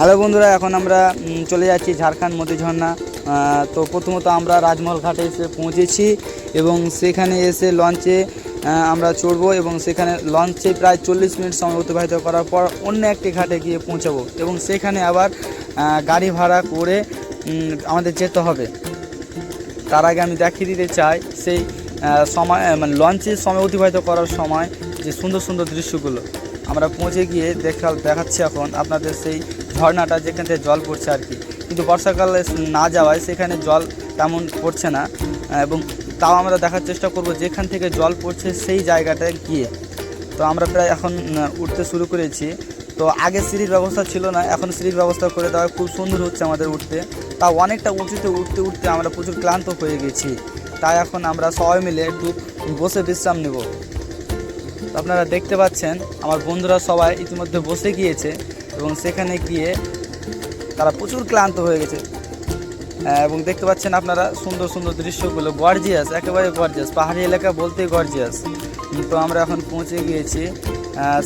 Hello বন্ধুরা, এখন আমরা চলে যাচ্ছি ঝাড়খণ্ড মতি ঝর্ণা তো প্রথমত আমরা রাজমহল ঘাটে এসে পৌঁছেছি এবং সেখানে এসে লঞ্চে আমরা চড়বো এবং সেখানে লঞ্চে প্রায় চল্লিশ মিনিট সময় অতিবাহিত করার পর অন্য একটি ঘাটে গিয়ে পৌঁছাবো এবং সেখানে আবার গাড়ি ভাড়া করে আমাদের যেতে হবে। তার আগে আমি দেখিয়ে দিতে চাই সেই সময় মানে লঞ্চে সময় অতিবাহিত করার সময় যে সুন্দর সুন্দর দৃশ্যগুলো। আমরা পৌঁছে গিয়ে দেখা, দেখাচ্ছি এখন আপনাদের সেই ঝর্ণাটা যেখান থেকে জল পড়ছে আর কি। কিন্তু বর্ষাকালে না যাওয়ায় সেখানে জল তেমন পড়ছে না। এবং তাও আমরা দেখার চেষ্টা করব যেখান থেকে জল পড়ছে সেই জায়গাটায় গিয়ে। তো আমরা প্রায় এখন উঠতে শুরু করেছি। তো আগে সিঁড়ির ব্যবস্থা ছিল না, এখন সিঁড়ির ব্যবস্থা করে দেওয়া খুব সুন্দর হচ্ছে আমাদের উঠতে। তা অনেকটা উঁচুতে উঠতে উঠতে আমরা প্রচুর ক্লান্ত হয়ে গেছি। তাই এখন আমরা সবাই মিলে একটু বসে বিশ্রাম নেব। আপনারা দেখতে পাচ্ছেন, আমার বন্ধুরা সবাই ইতিমধ্যে বসে গিয়েছে। এবং সেখানে গিয়ে তারা প্রচুর ক্লান্ত হয়ে গেছে। আহ, এবং দেখতে পাচ্ছেন আপনারা সুন্দর সুন্দর দৃশ্যগুলো। গর্জিয়াস একেবারে গর্জিয়াস। পাহাড়ি এলাকা বলতেই গর্জিয়াস। তো আমরা এখন পৌঁছে গিয়েছি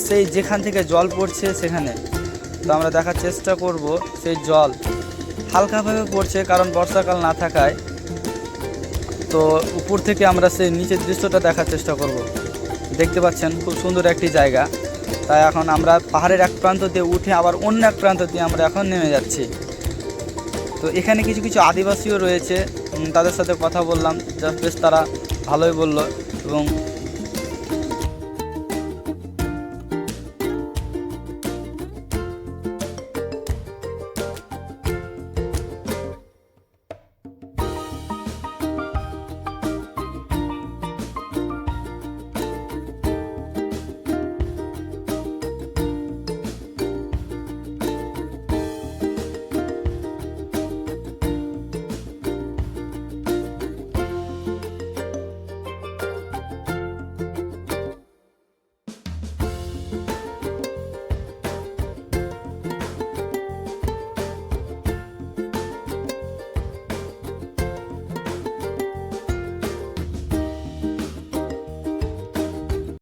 সেই যেখান থেকে জল পড়ছে সেখানে। তো আমরা দেখার চেষ্টা করব সেই জল। হালকাভাবে পড়ছে কারণ বর্ষাকাল না থাকায়। তো উপর থেকে আমরা সেই নিচের দৃশ্যটা দেখার চেষ্টা করব। দেখতে পাচ্ছেন খুব সুন্দর একটি জায়গা। তাই এখন আমরা পাহাড়ের এক প্রান্ত দিয়ে উঠে আবার অন্য এক প্রান্ত দিয়ে আমরা এখন নেমে যাচ্ছি। তো এখানে কিছু কিছু আদিবাসীও রয়েছে। তাদের সাথে কথা বললাম, যা বেশ তারা ভালোই বলল এবং